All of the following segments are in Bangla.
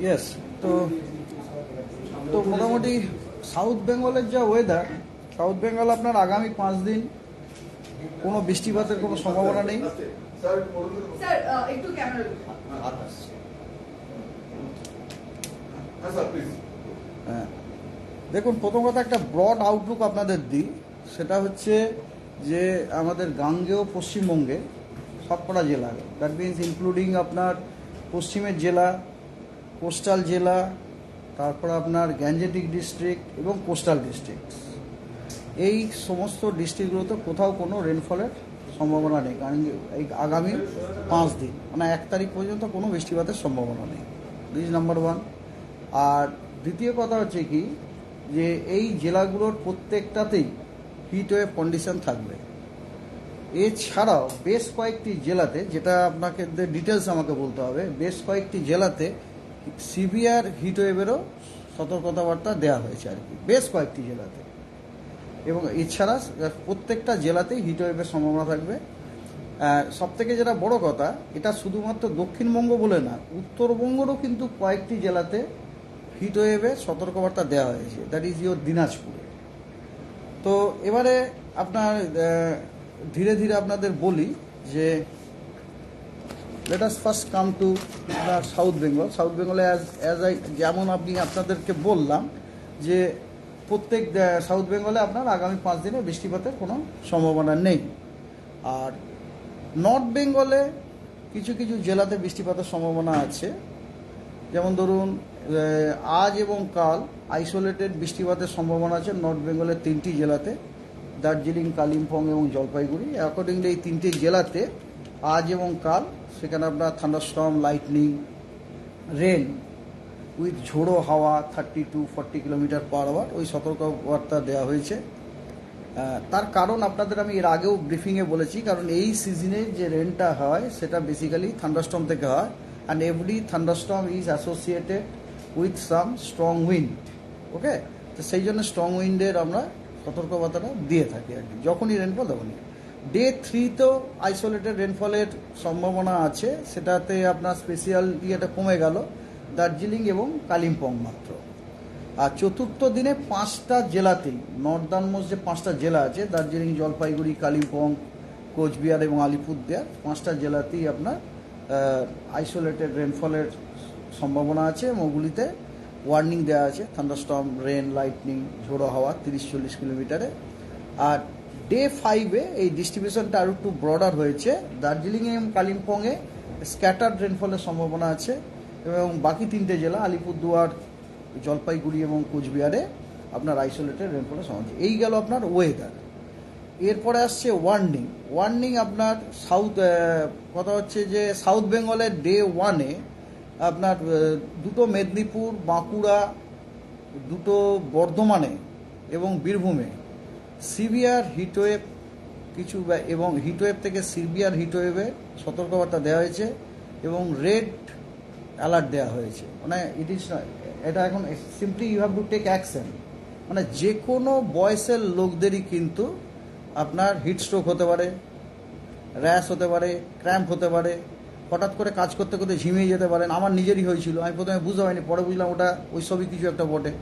ইয়েস তো তো মোটামুটি সাউথ বেঙ্গলের যা ওয়েদার সাউথ বেঙ্গল আপনার আগামী পাঁচ দিন কোনো বৃষ্টিপাতের কোনো সম্ভাবনা নেই। স্যার আহ, একটু ক্যামেরা হ্যাঁ স্যার প্লিজ হ্যাঁ। দেখুন প্রথম কথা একটা ব্রড আউটলুক আপনাদের দিই। সেটা হচ্ছে যে আমাদের গাঙ্গেয় পশ্চিমবঙ্গে সবকটা জেলা দ্যাট মিনস ইনক্লুডিং আপনার পশ্চিমের জেলা কোস্টাল জেলা, তারপর আপনার গ্যাঞ্জেটিক ডিস্ট্রিক্ট এবং কোস্টাল ডিস্ট্রিক্ট এই সমস্ত ডিস্ট্রিক্টগুলোতে কোথাও কোনো রেনফলের সম্ভাবনা নেই, কারণ এই আগামী পাঁচ দিন মানে এক তারিখ পর্যন্ত কোনো বৃষ্টিপাতের সম্ভাবনা নেই। দিস নাম্বার ওয়ান আর দ্বিতীয় কথা হচ্ছে কি, যে এই জেলাগুলোর প্রত্যেকটাতেই হিট ওয়েভ কন্ডিশন থাকবে। এছাড়াও বেশ কয়েকটি জেলাতে, যেটা আপনাকে ডিটেলস আমাকে বলতে হবে, বেশ কয়েকটি জেলাতে সিভিয়ার হিট ওয়েভেরও সতর্কতাবার্তা দেওয়া হয়েছে আর কি, বেশ কয়েকটি জেলাতে। এবং এছাড়া প্রত্যেকটা জেলাতেই হিট ওয়েভের সম্ভাবনা থাকবে। সব থেকে যেটা বড় কথা, এটা শুধুমাত্র দক্ষিণবঙ্গ বলে না, উত্তরবঙ্গেরও কিন্তু কয়েকটি জেলাতে হিট ওয়েভের সতর্কবার্তা দেওয়া হয়েছে। দ্যাট ইজ ইয়োর দিনাজপুরে। তো এবারে আপনার ধীরে ধীরে আপনাদের বলি যে let us first come to আপনার সাউথ বেঙ্গল সাউথ বেঙ্গলে অ্যাজ অ্যাজ আই যেমন আপনি আপনাদেরকে বললাম যে, প্রত্যেক সাউথ বেঙ্গলে আপনার আগামী পাঁচ দিনে বৃষ্টিপাতের কোনো সম্ভাবনা নেই। আর নর্থ বেঙ্গলে কিছু কিছু জেলাতে বৃষ্টিপাতের সম্ভাবনা আছে। যেমন ধরুন আজ এবং কাল আইসোলেটেড বৃষ্টিপাতের সম্ভাবনা আছে নর্থ বেঙ্গলের তিনটি জেলাতে দার্জিলিং কালিম্পং এবং জলপাইগুড়ি অ্যাকর্ডিংলি এই তিনটি জেলাতে আজ এবং কাল সেখানে আপনার থান্ডারস্টর্ম লাইটনিং রেন উইথ ঝোড়ো হাওয়া thirty to forty kilometre per hour ওই সতর্কবার্তা দেওয়া হয়েছে। তার কারণ আপনাদের আমি এর আগেও ব্রিফিংয়ে বলেছি, কারণ এই সিজনে যে রেনটা হয়, সেটা বেসিক্যালি থান্ডারস্টর্ম থেকে হয়। And every thunderstorm is associated with some strong wind okay তো সেই জন্য স্ট্রং উইন্ডের আমরা সতর্কবার্তাটা দিয়ে থাকি আর কি, যখনই রেনফল তখনই। ডে থ্রিতেও আইসোলেটেড রেনফলের সম্ভাবনা আছে, সেটাতে আপনার স্পেশাল ইয়েটা কমে গেল, দার্জিলিং এবং কালিম্পং মাত্র। আর চতুর্থ দিনে পাঁচটা জেলাতেই নর্দার্নমোস্ট যে পাঁচটা জেলা আছে, দার্জিলিং, জলপাইগুড়ি, কালিম্পং, কোচবিহার এবং আলিপুরদুয়ার, পাঁচটা জেলাতেই আপনার আইসোলেটেড রেনফলের সম্ভাবনা আছে এবং ওগুলিতে ওয়ার্নিং দেওয়া আছে। থান্ডারস্টর্ম রেন লাইটনিং ঝোড়ো হাওয়া, তিরিশ চল্লিশ কিলোমিটারে। আর ডে ফাইভে এই ডিস্ট্রিবিউশনটা আরও একটু ব্রডার হয়েছে। দার্জিলিংয়ে এবং কালিম্পংয়ে স্ক্যাটার্ড রেনফলের সম্ভাবনা আছে এবং বাকি তিনটে জেলা, আলিপুরদুয়ার, জলপাইগুড়ি এবং কোচবিহারে আপনার আইসোলেটেড রেনফলের সম্ভাবনা। এই গেল আপনার ওয়েদার এরপরে আসছে ওয়ার্নিং ওয়ার্নিং আপনার সাউথ কথা হচ্ছে যে সাউথ বেঙ্গলের ডে ওয়ানে আপনার দুটো মেদিনীপুর, বাঁকুড়া, দুটো বর্ধমানে এবং বীরভূমে। সিভিয়ার হিটওয়েভ কিছু এবং হিটওয়েভ থেকে সিভিয়ার হিটওয়েভে সতর্কবার্তা দেওয়া হয়েছে এবং রেড অ্যালার্ট দেওয়া হয়েছে। মানে ইট ইজ এটা এখন simply you have to take action মানে যে কোনো বয়সের লোকদেরই কিন্তু আপনার হিট স্ট্রোক হতে পারে র্যাশ হতে পারে ক্র্যাম্প হতে পারে হঠাৎ করে কাজ করতে করতে ঝিমিয়ে যেতে পারেন। আমার নিজেরই হয়েছিল। আমি প্রথমে বুঝতে পারিনি, পরে বুঝলাম ওটা ওই সবই কিছু একটা বটে।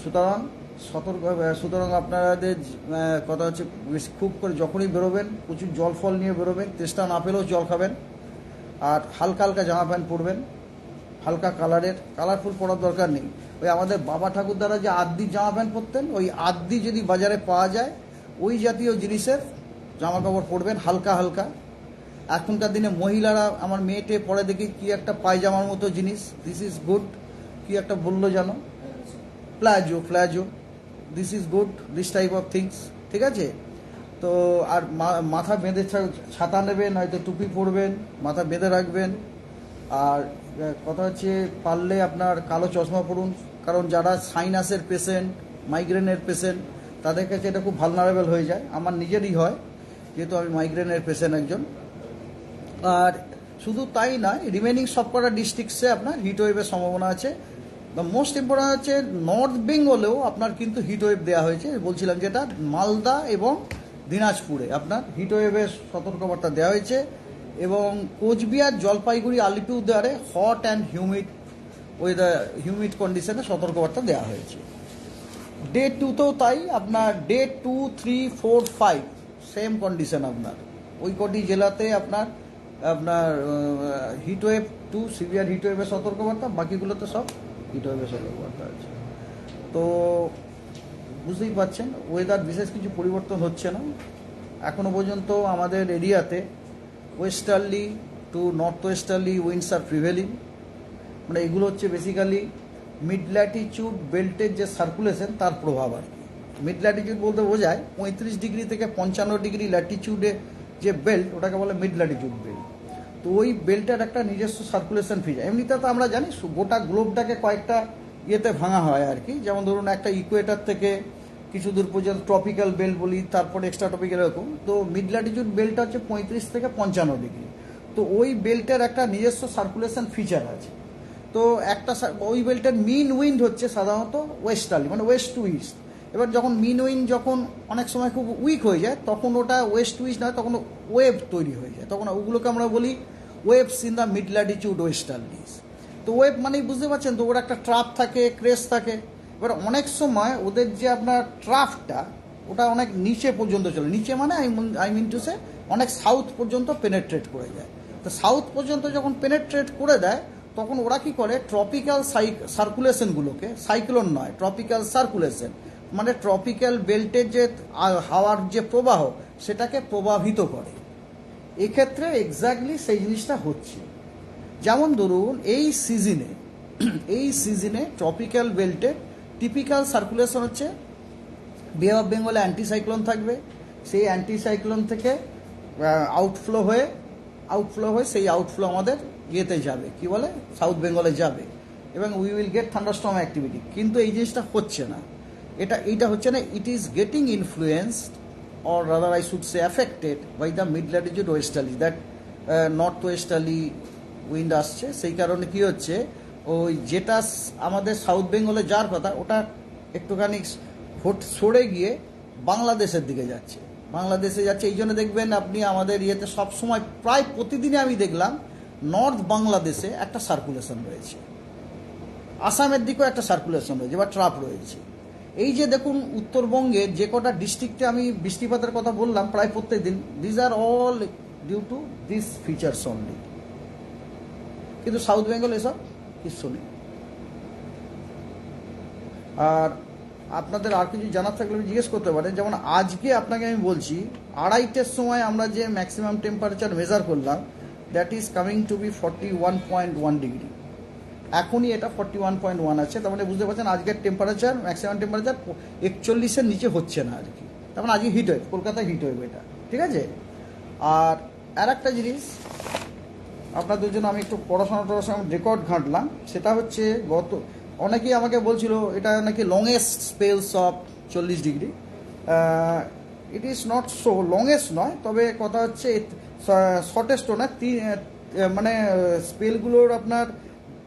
সুতরাং সতর্ক, সুতরাং আপনাদের কথা হচ্ছে খুব করে যখনই বেরোবেন, প্রচুর জল ফল নিয়ে বেরোবেন, তেষ্টা না পেলেও জল খাবেন, আর হালকা হালকা জামা প্যান্ট পরবেন, হালকা কালারের, কালারফুল পরার দরকার নেই। ওই আমাদের বাবা ঠাকুর দ্বারা যে আদ্দি জামা প্যান্ট পরতেন, ওই আদ্দি যদি বাজারে পাওয়া যায়, ওই জাতীয় জিনিসের জামা কাপড় পরবেন হালকা হালকা। এখনকার দিনে মহিলারা আমার মেয়েটে পরে দেখি কি একটা পায়জামার মতো জিনিস। দিস ইজ গুড কি একটা বলল জানো palazzo palazzo this is good this type of things ঠিক আছে? তো আর মাথা বেঁধে ছাতা নেবেন, হয়তো টুপি পরবেন, মাথা বেঁধে রাখবেন। আর কথা হচ্ছে পারলে আপনার কালো চশমা পরুন। কারণ যারা সাইনাসের পেশেন্ট মাইগ্রেনের পেশেন্ট তাদের কাছে এটা খুব ভালনারেবল হয়ে যায়। আমার নিজেরই হয়। যেহেতু আমি মাইগ্রেনের পেশেন্ট একজন। আর শুধু তাই নয় রিমেনিং সবকটা ডিস্ট্রিক্টসে আপনার হিট ওয়েভের সম্ভাবনা আছে। মোস্ট ইম্পর্টেন্ট হচ্ছে নর্থ বেঙ্গলেও আপনার কিন্তু হিট ওয়েভ দেওয়া হয়েছে। বলছিলাম যেটা মালদা এবং দিনাজপুরে আপনার হিটওয়েভের সতর্কবার্তা দেওয়া হয়েছে এবং কোচবিহার, জলপাইগুড়ি, আলিপুরদুয়ারে hot and humid weather humid কন্ডিশনে সতর্কবার্তা দেওয়া হয়েছে। ডে টুতেও তাই, আপনার day two three four five same condition আপনার। ওই কটি জেলাতে আপনার আপনার হিটওয়েভ টু সিভিয়ার হিটওয়েভের সতর্কবার্তা, বাকিগুলোতে সব হিটওয়েভের সতর্কবার্তা আছে। তো বুঝতেই পারছেন ওয়েদার বিশেষ কিছু পরিবর্তন হচ্ছে না। এখনও পর্যন্ত আমাদের এরিয়াতে westerly to north westerly winds are prevailing মানে এগুলো হচ্ছে বেসিক্যালি মিড ল্যাটিচিউড বেল্টের যে সার্কুলেশন তার প্রভাব আর কি। মিড ল্যাটিচিউড বলতে বোঝায় পঁয়ত্রিশ ডিগ্রি থেকে পঞ্চান্ন ডিগ্রি ল্যাটিচিউডে যে বেল্ট ওটাকে বলে মিড ল্যাটিচিউড বেল্ট তো ওই বেল্টের একটা নিজস্ব সার্কুলেশন ফিচার এমনিতে তো আমরা জানি, গোটা গ্লোবটাকে কয়েকটা ইয়েতে ভাঙা হয় আর কি। যেমন ধরুন একটা ইকুয়েটার থেকে কিছু দূর পর্যন্ত ট্রপিক্যাল বেল্ট বলি, তারপরে এক্সট্রা টপিক্যাল এরকম। তো মিড ল্যাটিচিউড বেল্টটা হচ্ছে পঁয়ত্রিশ থেকে পঞ্চান্ন ডিগ্রি তো ওই বেল্টের একটা নিজস্ব সার্কুলেশন ফিচার আছে। তো একটা ওই বেল্টের মিন উইন্ড হচ্ছে সাধারণত ওয়েস্টার্লি মানে ওয়েস্ট টু ইস্ট এবার যখন মিন উইন্ড যখন অনেক সময় খুব উইক হয়ে যায়, তখন ওটা ওয়েস্ট টু ইস্ট নয়, তখন ওয়েভ তৈরি হয়ে যায়। তখন ওগুলোকে আমরা বলি waves in the mid latitude westerlies তো ওয়েভ মানেই বুঝতে পারছেন তো, ওর একটা ট্রাফ থাকে ক্রেস থাকে। এবার অনেক সময় ওদের যে আপনার ট্রাফটা ওটা অনেক নিচে পর্যন্ত চলে। নিচে মানে আই মিন টু সে অনেক সাউথ পর্যন্ত পেনেট্রেট করে যায়। তো সাউথ পর্যন্ত যখন পেনেট্রেট করে দেয়, তখন ওরা কি করে? ট্রপিক্যাল সার্কুলেশনগুলোকে সাইক্লোন নয় ট্রপিক্যাল সার্কুলেশন মানে ট্রপিক্যাল বেল্টের যে হাওয়ার যে প্রবাহ, সেটাকে প্রভাবিত করে। এক্ষেত্রে এক্স্যাক্টলি সেই জিনিসটা হচ্ছে। যেমন ধরুন, এই সিজনে এই সিজনে ট্রপিক্যাল বেল্টে টিপিক্যাল সার্কুলেশন হচ্ছে বে অফ বেঙ্গলে অ্যান্টিসাইক্লোন থাকবে, সেই অ্যান্টিসাইক্লোন থেকে আউটফ্লো হয়ে আউটফ্লো হয়ে সেই আউটফ্লো আমাদের ইয়েতে যাবে, কি বলে? সাউথ বেঙ্গলে যাবে। এবং we will get thunderstorm activity কিন্তু এই জিনিসটা হচ্ছে না। এটা, এইটা হচ্ছে না it is getting influenced or rather I should say affected by the mid latitude westerly that north westerly wind আসছে, সেই কারণে কি হচ্ছে, ওই যেটা আমাদের সাউথ বেঙ্গলে যাওয়ার কথা, ওটা একটুখানি ফোট সরে গিয়ে বাংলাদেশের দিকে যাচ্ছে। বাংলাদেশে যাচ্ছে, এই জন্য দেখবেন আপনি আমাদের ইয়েতে সবসময় প্রায় প্রতিদিনই আমি দেখলাম নর্থ বাংলাদেশে একটা সার্কুলেশন রয়েছে। আসামের দিকেও একটা সার্কুলেশন রয়েছে, বা ট্রাপ রয়েছে। এই যে দেখুন, উত্তরবঙ্গে যে কটা ডিস্ট্রিক্টে আমি বৃষ্টিপাতের কথা বললাম প্রায় প্রত্যেক দিন these are all due to this features only কিন্তু সাউথ বেঙ্গল এসব কিছু নেই। আর আপনাদের আর কিছু জানার থাকলে জিজ্ঞেস করতে পারেন, যেমন আজকে আপনাকে আমি বলছি, আড়াইটের সময় আমরা যে ম্যাক্সিমাম টেম্পারেচার মেজার করলাম that is coming to be forty one point one degree এখনই এটা ফর্টি ওয়ান পয়েন্ট ওয়ান আছে, তার মানে বুঝতে পারছেন আজকের টেম্পারেচার ম্যাক্সিমাম টেম্পারেচার একচল্লিশের নিচে হচ্ছে না আর কি তার মানে আজকে হিট ওয়েভ কলকাতায় হিট ওয়েভ এটা, ঠিক আছে? আর আর একটা জিনিস, আপনাদের জন্য আমি একটু পড়াশোনা টড়াশোনা রেকর্ড ঘাঁটলাম, সেটা হচ্ছে গত, অনেকেই আমাকে বলছিল এটা নাকি লংয়েস্ট স্পেলস অফ চল্লিশ degree. It is not so longest নয়, তবে কথা হচ্ছে শর্টেস্টও না মানে স্পেলগুলোর আপনার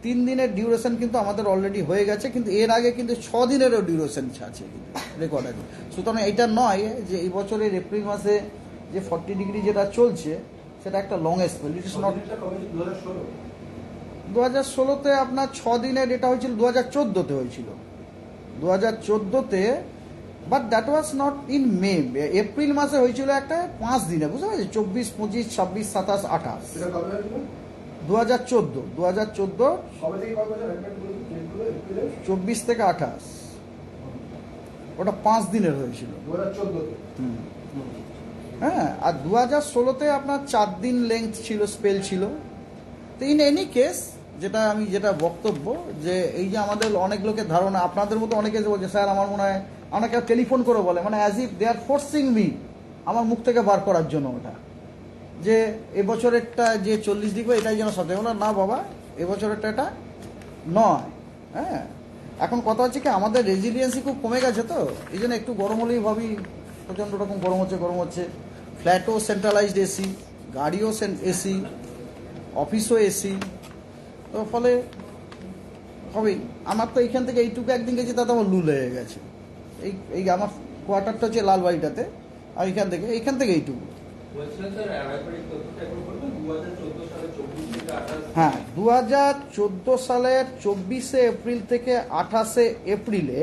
তিন দিনের ডিউরেশন কিন্তু আমাদের অলরেডি হয়ে গেছে কিন্তু এর আগে কিন্তু ছ দিনেরও ডিউরেশন আছে রেকর্ড আছে। সুতরাং এটা নয় যে এই বছরের এপ্রিল মাসে যে ফর্টি ডিগ্রি যেটা চলছে সেটা একটা longest spell it is not দু হাজার ষোলোতে আপনার ছ দিনের এটা হয়েছিল দু হাজার চোদ্দোতে হয়েছিল। দু হাজার চোদ্দোতে but that was not in May April মাসে হয়েছিল একটা পাঁচ দিনে বুঝতে পারছি চব্বিশ পঁচিশ ছাব্বিশ সাতাশ আঠাশ? দু হাজার চোদ্দ দু হাজার চোদ্দ? চব্বিশ থেকে আঠাশ ওটা পাঁচ দিনের হয়েছিল 2014 তে। হুম। হ্যাঁ আর দু হাজার ষোলোতে আপনার চার দিন লেংথ ছিল স্পেল ছিল তো ইন এনি কেস যেটা আমি যেটা বক্তব্য, যে এই যে আমাদের অনেক লোকের ধারণা, আপনাদের মতো অনেকে বলছে, স্যার, আমার মনে হয় অনেকে টেলিফোন করে বলে মানে as if they are forcing me আমার মুখ থেকে বার করার জন্য ওটা যে এবছরেরটা যে চল্লিশ ডিগ্রি, এটাই যেন সত্যি বলো না বাবা, এবছরেরটা এটা নয় হ্যাঁ। এখন কথা হচ্ছে কি, আমাদের রেজিলিয়েন্সি খুব কমে গেছে তো, এই জন্য একটু গরম হলেই ভাবি, প্রচণ্ড রকম গরম হচ্ছে গরম হচ্ছে। ফ্ল্যাটও সেন্ট্রালাইজড এসি গাড়িও এসি অফিসও এসি তো ফলে হবেই আমার তো এইখান থেকে এইটুকু একদিন গেছি, তাতে আমার লু লেগে গেছে। এই এই আমার কোয়ার্টারটা হচ্ছে লালবাড়িটাতে আর এখান থেকে এইখান থেকে এইটুকু। হ্যাঁ দু হাজার চোদ্দ সালের চব্বিশে এপ্রিল থেকে আঠাশে এপ্রিলে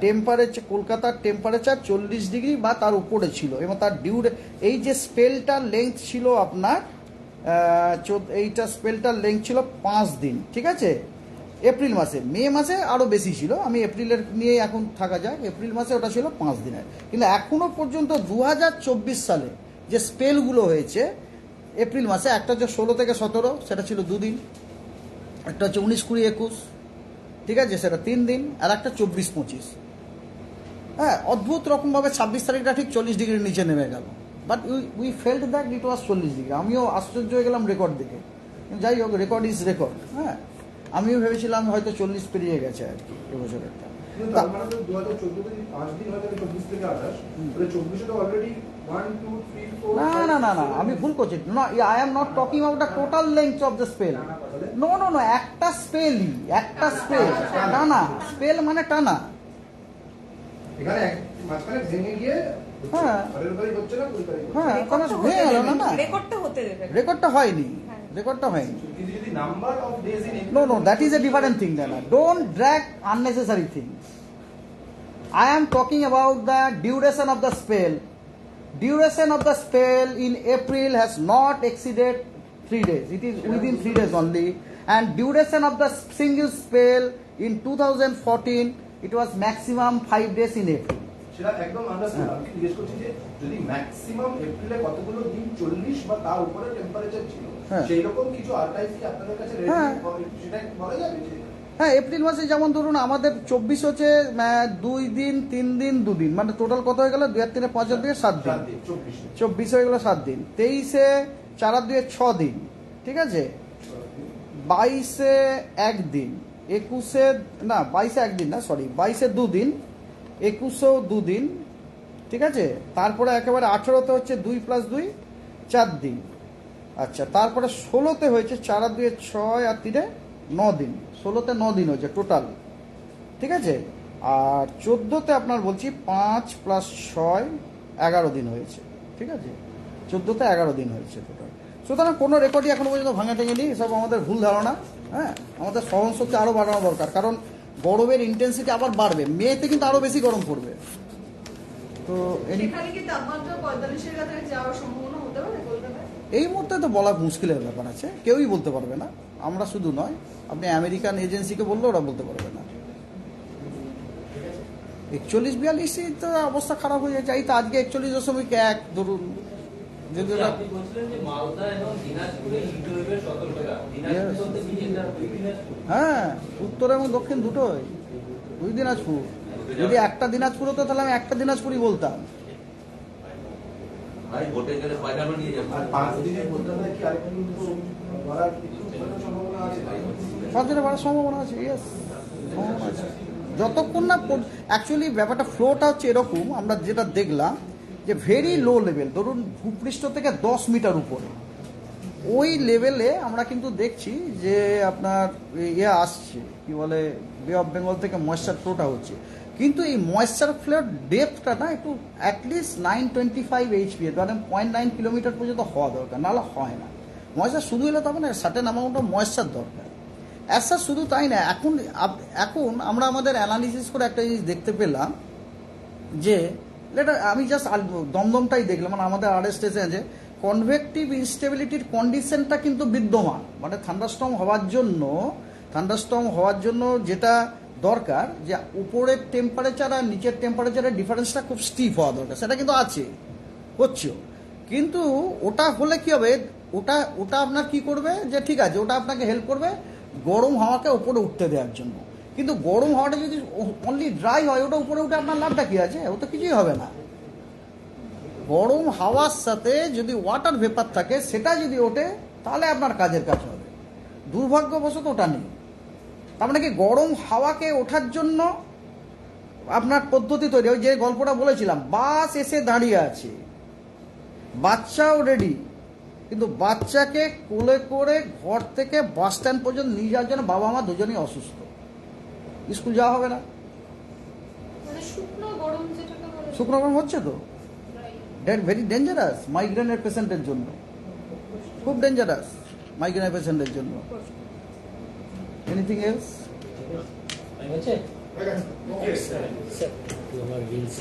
টেম্পারেচার কলকাতার টেম্পারেচার চল্লিশ ডিগ্রি বা তার উপরে ছিল এবং তার ডিউরে এই যে স্পেলটার লেন্থ ছিল আপনার এইটা স্পেলটার লেন্থ ছিল পাঁচ দিন ঠিক আছে? এপ্রিল মাসে মে মাসে আরও বেশি ছিল আমি এপ্রিলের নিয়ে এখন থাকা যাক এপ্রিল মাসে ওটা ছিল পাঁচ দিনের। কিন্তু এখনও পর্যন্ত দু হাজার চব্বিশ সালে যে স্পেলগুলো হয়েছে এপ্রিল মাসে, একটা হচ্ছে ষোলো থেকে সতেরো, সেটা ছিল দুদিন। একটা হচ্ছে উনিশ, কুড়ি, একুশ, ঠিক আছে, সেটা তিন দিন, আর একটা চব্বিশ, পঁচিশ। হ্যাঁ অদ্ভুত রকমভাবে ছাব্বিশ তারিখটা ঠিক চল্লিশ ডিগ্রির নিচে নেমে গেল। But we we felt that it was চল্লিশ ডিগ্রি। আমিও আশ্চর্য হয়ে গেলাম রেকর্ড দেখে। যাই হোক রেকর্ড ইজ রেকর্ড হ্যাঁ। আমিও ভেবেছিলাম হয়তো চল্লিশ পেরিয়ে গেছে আর কি এবছরেরটা তার মানে তো দু হাজার চোদ্দ পাঁচ দিন হয়ে গেলে চব্বিশ থেকে আঠাশ তাহলে চব্বিশে তো already one two three four না না না না আমি ভুল করছি না I am not talking the total length of the spell no no no একটা স্পেলই একটা স্পেল টানা স্পেল মানে টানা এখানে মাঝখানে ভেঙে গিয়ে হ্যাঁ। হ্যাঁ রেকর্ডটা হতে হয়নি হ্যাঁ। রেকর্ডটা হয়নি কিন্তু যদি number of days in No, no, that is a different thing, Dana. Don't drag unnecessary things. I am talking about the duration of the spell. Duration of the spell in April has not exceeded three days. It is within three days only. And duration of the single spell in 2014, it was maximum five days in April. সেটা একদম আন্ডারস্ট্যান্ড আমি জিজ্ঞেস করছি যে যদি ম্যাক্সিমাম এপ্রিলে কতগুলো দিন চল্লিশ বা তার উপরে টেম্পারেচার ছিল হ্যাঁ। সেই রকম কিছু আর্টাইভ কি আপনাদের কাছে হ্যাঁ। সেটা বলা যাবে হ্যাঁ এপ্রিল মাসে যেমন ধরুন আমাদের চব্বিশ হচ্ছে দুই দিন তিন দিন দুদিন মানে টোটাল কত হয়ে গেল? দুই আর তিনে পাঁচ আর দুয়ে সাত দিন। চব্বিশে চব্বিশ হয়ে গেলো সাত দিন। তেইশে চার আর দুয়ে ছ দিন। ঠিক আছে? বাইশে একদিন একুশে না বাইশে একদিন না সরি বাইশে দুদিন একুশেও দুদিন ঠিক আছে? তারপরে একেবারে আঠেরোতে হচ্ছে দুই প্লাস দুই চার দিন। আচ্ছা তারপরে ষোলোতে হয়েছে চার আর দুয়ে ছয় আর তিনে ন দিন। ষোলোতে ন দিন হয়েছে টোটাল ঠিক আছে? আর চোদ্দোতে আপনার বলছি পাঁচ প্লাস ছয়, এগারো দিন হয়েছে। ঠিক আছে? চোদ্দোতে এগারো দিন হয়েছে টোটাল সুতরাং কোনো রেকর্ডই এখনও পর্যন্ত ভাঙে ভাঙা টেঙেনি সব আমাদের ভুল ধারণা হ্যাঁ? আমাদের সহনশক্তি আরও বাড়ানো দরকার, কারণ গরমের ইন্টেন্সিটি আবার বাড়বে। মেয়েতে কিন্তু আরও বেশি গরম পড়বে। তো এনি এই মুহূর্তে তো বলা মুশকিলের ব্যাপার আছে কেউই বলতে পারবে না। আমরা শুধু নয় আপনি আমেরিকান এজেন্সিকে বললে ওরা বলতে পারবে না। একচল্লিশ বিয়াল্লিশই তো অবস্থা খারাপ হয়ে যাচ্ছে এই তো আজকে একচল্লিশ দশমিক এক ধরুন। যদি ওরা দুই দিনাজপুর। হ্যাঁ উত্তর এবং দক্ষিণ দুটোই। দুই দিনাজপুর। যদি একটা দিনাজপুর হতো তাহলে আমি একটা দিনাজপুরই বলতাম। ভাই ভোটে গেলে পয়সাও নিয়ে যাব। আর পাঁচ দিনের কলকাতায় কি আরেকটু বাড়ার কিছু সম্ভাবনা আছে? পাঁচ দিনে বাড়ার সম্ভাবনা আছে ইয়েস সম্ভাবনা আছে। যতক্ষণ না অ্যাকচুয়ালি ব্যাপারটা ফ্লোটা হচ্ছে এরকম আমরা যেটা দেখলাম যে ভেরি লো লেভেল ধরুন ভূপৃষ্ঠ থেকে দশ মিটার উপরে। ওই লেভেলে আমরা কিন্তু দেখছি যে আপনার ইয়ে আসছে কি বলে বে অফ বেঙ্গল থেকে ময়েশ্চার ফ্লোটা হচ্ছে। কিন্তু এই ময়েশ্চার ফ্লোর ডেপথটা না একটু at least nine twenty five HP মানে পয়েন্ট নাইন কিলোমিটার পর্যন্ত হওয়া দরকার, নাহলে হয় না। ময়েশ্চার শুধু এলে তবে না সার্টেন অ্যামাউন্ট অফ ময়েশ্চার দরকার। অ্যাসার শুধু তাই না, এখন এখন আমরা আমাদের অ্যানালিসিস করে একটা জিনিস দেখতে পেলাম যে লেটার আমি জাস্ট দমদমটাই দেখলাম মানে আমাদের আর স্টেশন যে কনভেক্টিভ ইনস্টেবিলিটির কন্ডিশনটা কিন্তু বিদ্যমান। মানে থান্ডারস্টর্ম হওয়ার জন্য থান্ডারস্টর্ম হওয়ার জন্য যেটা দরকার যে উপরের টেম্পারেচার আর নিচের টেম্পারেচারের ডিফারেন্সটা খুব স্টিফ হওয়া দরকার। সেটা কিন্তু আছে, হচ্ছেও। কিন্তু ওটা হলে কি হবে, ওটা ওটা আপনার কি করবে যে ঠিক আছে, ওটা আপনাকে হেল্প করবে গরম হাওয়াকে উপরে উঠতে দেওয়ার জন্য। কিন্তু গরম হাওয়াটা যদি অনলি ড্রাই হয়, ওটা উপরে উঠে আপনার লাভটা কি আছে? ও তো কিছুই হবে না। গরম হাওয়ার সাথে যদি ওয়াটার ভেপার থাকে, সেটা যদি ওঠে, তাহলে আপনার কাজের কাজ হবে। দুর্ভাগ্যবশত ওটা নেই। তার মানে কি গরম হাওয়াকে ওঠার জন্য আপনার পদ্ধতি তৈরি ওই যে গল্পটা বলেছিলাম বাস এসে দাঁড়িয়ে আছে। বাচ্চাও রেডি কিন্তু বাচ্চাকে কোলে করে ঘর থেকে বাস স্ট্যান্ড পর্যন্ত নিয়ে যাওয়ার জন্য বাবা মা দুজনেই অসুস্থ। স্কুল যাওয়া হবে না। মানে শুকনো গরম শুকনো গরম হচ্ছে তো? দ্যাট ভেরি ডেঞ্জারাস মাইগ্রেনের পেশেন্টের জন্য। খুব ডেঞ্জারাস মাইগ্রেনের পেশেন্টের জন্য। এনিথিং এলস হয়েছে ঠিক আছে তুই আমার রিলস